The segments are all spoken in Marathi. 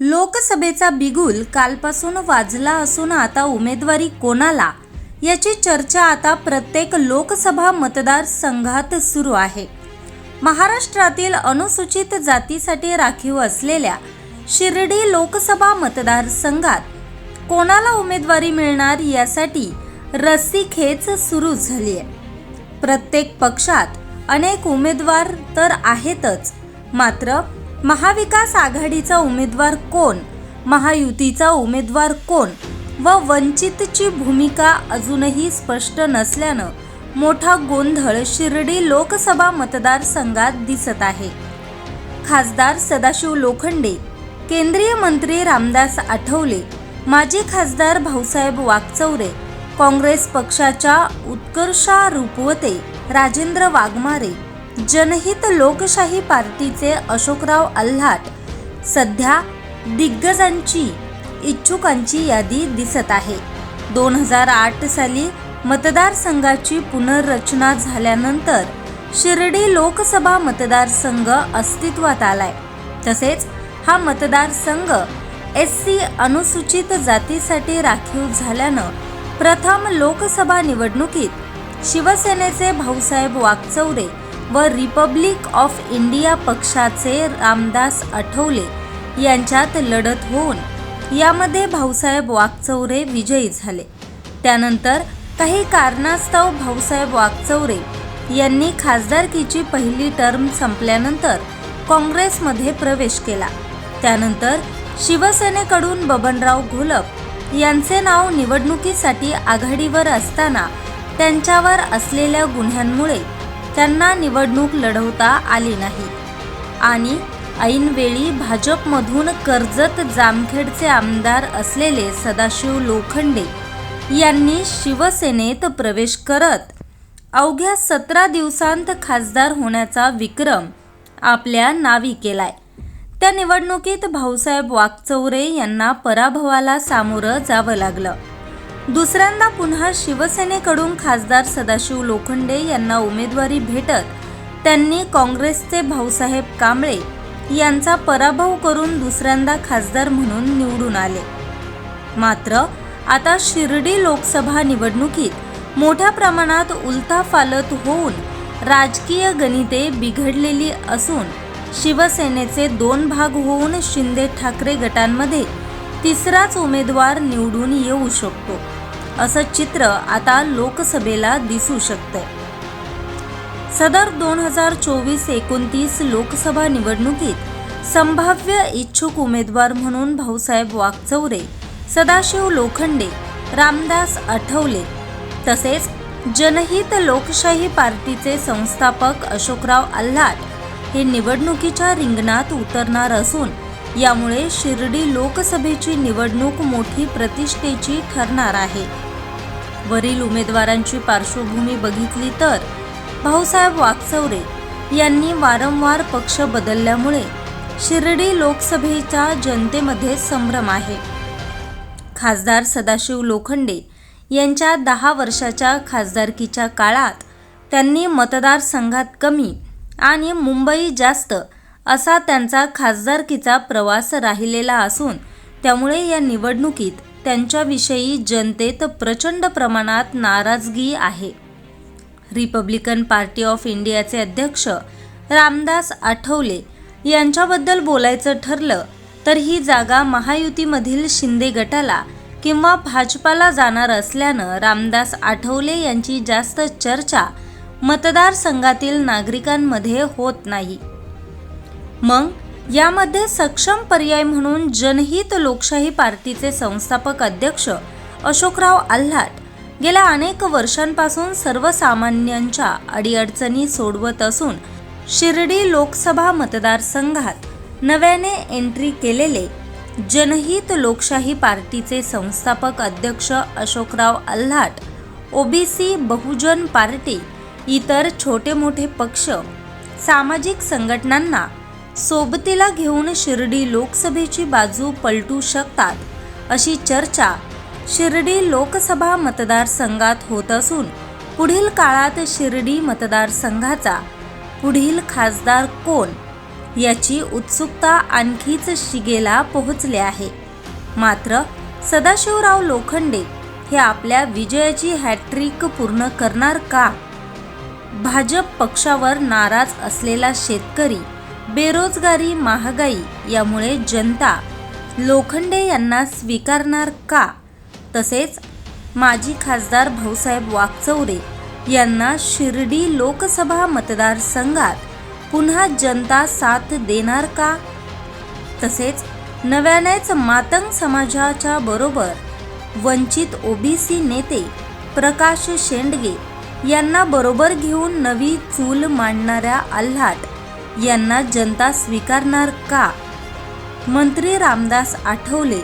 लोकसभेचा बिगुल कालपासून वाजला असून आता उमेदवारी कोणाला? याची चर्चा आता प्रत्येक लोकसभा मतदारसंघात सुरू आहे. महाराष्ट्रातील अनुसूचित जातीसाठी राखीव असलेल्या शिर्डी लोकसभा मतदारसंघात कोणाला उमेदवारी मिळणार यासाठी रस्सीखेच सुरू झाली आहे प्रत्येक पक्षात अनेक उमेदवार तर आहेतच मात्र महाविकास आघाडीचा उमेदवार कोण? महायुतीचा उमेदवार कोण? व वंचितची भूमिका अजूनही स्पष्ट नसल्यानं मोठा गोंधळ शिर्डी लोकसभा मतदारसंघात दिसत आहे. खासदार सदाशिव लोखंडे केंद्रीय मंत्री रामदास आठवले माजी खासदार भाऊसाहेब वागचौरे काँग्रेस पक्षाच्या उत्कर्षा रुपवते राजेंद्र वाघमारे जनहित लोकशाही पार्टीचे अशोकराव आल्हाट सध्या दिग्गजांची इच्छुकांची यादी दिसत आहे. दोन हजार आठ साली मतदारसंघाची पुनर्रचना झाल्यानंतर शिर्डी लोकसभा मतदारसंघ अस्तित्वात आलाय. तसेच हा मतदारसंघ एस सी अनुसूचित जातीसाठी राखीव झाल्यानं प्रथम लोकसभा निवडणुकीत शिवसेनेचे भाऊसाहेब वागचौरे व रिपब्लिक ऑफ इंडिया पक्षाचे रामदास आठवले यांच्यात लढत होऊन यामध्ये भाऊसाहेब वागचौरे विजयी झाले. त्यानंतर काही कारणास्तव भाऊसाहेब वागचौरे यांनी खासदारकीची पहिली टर्म संपल्यानंतर काँग्रेसमध्ये प्रवेश केला. त्यानंतर शिवसेनेकडून बबनराव घोलप यांचे नाव निवडणुकीसाठी आघाडीवर असताना त्यांच्यावर असलेल्या गुन्ह्यांमुळे त्यांना निवडणूक लढवता आली नाही. आणि ऐनवेळी भाजपमधून कर्जत जामखेडचे आमदार असलेले सदाशिव लोखंडे यांनी शिवसेनेत प्रवेश करत अवघ्या सतरा दिवसांत खासदार होण्याचा विक्रम आपल्या नावी केलाय. त्या निवडणुकीत भाऊसाहेब वागचौरे यांना पराभवाला सामोरं जावं लागलं. दुसऱ्यांदा पुन्हा शिवसेनेकडून खासदार सदाशिव लोखंडे यांना उमेदवारी भेटत त्यांनी काँग्रेसचे भाऊसाहेब कांबळे यांचा पराभव करून दुसऱ्यांदा खासदार म्हणून निवडून आले. मात्र आता शिर्डी लोकसभा निवडणुकीत मोठ्या प्रमाणात उलथाफालत होऊन राजकीय गणिते बिघडलेली असून शिवसेनेचे दोन भाग होऊन शिंदे ठाकरे गटांमध्ये तिसराच उमेदवार निवडून येऊ शकतो. असं चित्र आता लोकसभेला दिसू शकतंय. सदर दोन हजार चोवीस एकोणतीस लोकसभा निवडणुकीत संभाव्य इच्छुक उमेदवार म्हणून भाऊसाहेब वागचौरे सदाशिव लोखंडे रामदास आठवले तसेच जनहित लोकशाही पार्टीचे संस्थापक अशोकराव आल्हाट हे निवडणुकीच्या रिंगणात उतरणार असून यामुळे शिर्डी लोकसभेची निवडणूक मोठी प्रतिष्ठेची ठरणार आहे. वरील उमेदवारांची पार्श्वभूमी बघितली तर भाऊसाहेब वाकचौरे यांनी वारंवार पक्ष बदलल्यामुळे शिर्डी लोकसभेच्या जनतेमध्ये संभ्रम आहे. खासदार सदाशिव लोखंडे यांच्या दहा वर्षाच्या खासदारकीच्या काळात त्यांनी मतदारसंघात कमी आणि मुंबई जास्त असा त्यांचा खासदारकीचा प्रवास राहिलेला असून त्यामुळे या निवडणुकीत त्यांच्याविषयी जनतेत प्रचंड प्रमाणात नाराजगी आहे. रिपब्लिकन पार्टी ऑफ इंडियाचे अध्यक्ष रामदास आठवले यांच्याबद्दल बोलायचं ठरलं तर ही जागा महायुतीमधील शिंदे गटाला किंवा भाजपाला जाणार असल्यानं रामदास आठवले यांची जास्त चर्चा मतदारसंघातील नागरिकांमध्ये होत नाही. मग यामध्ये सक्षम पर्याय म्हणून जनहित लोकशाही पार्टीचे संस्थापक अध्यक्ष अशोकराव आल्हाट गेल्या अनेक वर्षांपासून सर्वसामान्यांच्या अडीअडचणी सोडवत असून शिर्डी लोकसभा मतदारसंघात नव्याने एंट्री केलेले जनहित लोकशाही पार्टीचे संस्थापक अध्यक्ष अशोकराव आल्हाट ओबीसी बहुजन पार्टी इतर छोटे मोठे पक्ष सामाजिक संघटनांना सोबतीला घेऊन शिर्डी लोकसभेची बाजू पलटू शकतात अशी चर्चा शिर्डी लोकसभा मतदारसंघात होत असून पुढील काळात शिर्डी मतदारसंघाचा पुढील खासदार कोण याची उत्सुकता आणखीच शिगेला पोहोचले आहे. मात्र सदाशिवराव लोखंडे हे आपल्या विजयाची हॅट्रिक पूर्ण करणार का? भाजप पक्षावर नाराज असलेला शेतकरी बेरोजगारी महागाई यामुळे जनता लोखंडे यांना स्वीकारणार का? तसेच माजी खासदार भाऊसाहेब वाकचौरे यांना शिर्डी लोकसभा मतदारसंघात पुन्हा जनता साथ देणार का? तसेच नव्यानेच मातंग समाजाच्या बरोबर वंचित ओबीसी नेते प्रकाश शेंडगे यांना बरोबर घेऊन नवी चूल मांडणाऱ्या आल्हाट यांना जनता स्वीकारणार का? मंत्री रामदास आठवले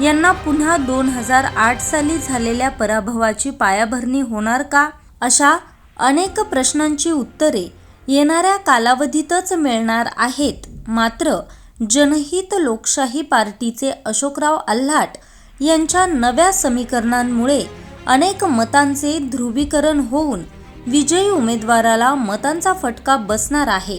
यांना पुन्हा दोन हजार आठ साली झालेल्या पराभवाची पायाभरणी होणार का? अशा अनेक प्रश्नांची उत्तरे येणाऱ्या कालावधीतच मिळणार आहेत. मात्र जनहित लोकशाही पार्टीचे अशोकराव आल्हाट यांच्या नव्या समीकरणांमुळे अनेक मतांचे ध्रुवीकरण होऊन विजयी उमेदवाराला मतांचा फटका बसणार आहे.